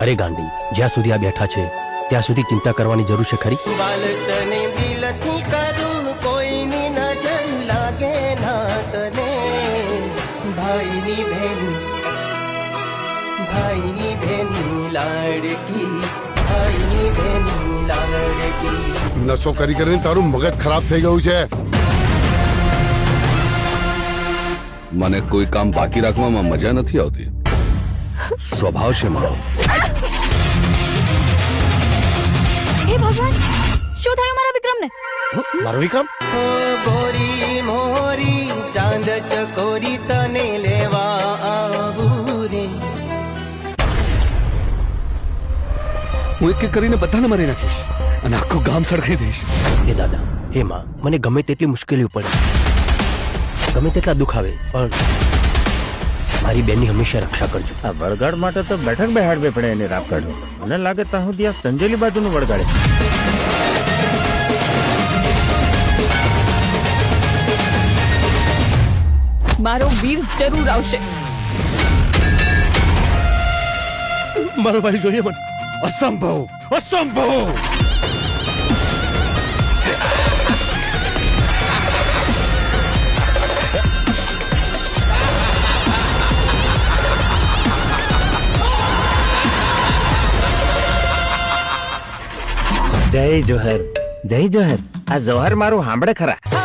અરે ગાંડી જ્યાં સુધી આ બેઠા છે ત્યાં સુધી ચિંતા કરવાની જરૂર છે ખરી? નશો કરી કરીને તારું મગજ ખરાબ થઈ ગયું છે. મને કોઈ કામ બાકી રાખવામાં મજા નથી આવતી. સ્વભાવ છે મારો. હે ભગવાન શું થયું મારા વિક્રમને? મારો વિક્રમ? ગોરી મોરી ચાંદ ચકોરી તને લેવા આવું રે. હું એક એક કરીને બધાને મારી નાખીશ અને આખું ગામ સળગાઈ દઈશ. હે દાદા હે માં મને ગમે તેટલી મુશ્કેલીઓ પડે. ગમે તેટલા દુઃખ આવે પણ મારી બેનની હંમેશા રક્ષા કરજો. આ વળગાડ માટે તો બેઠક બેહાડવી પડે એને રાપ કાઢો. મને લાગે ત્યાં સુધી આ સંજેલી બાજુનું વળગાડે મારો વીર જરૂર આવશે. મારો ભાઈ જોઈએ મને. અસંભવ અસંભવ! જય જોહર. જય જોહર. આ જોહર મારું સાંભળે ખરા.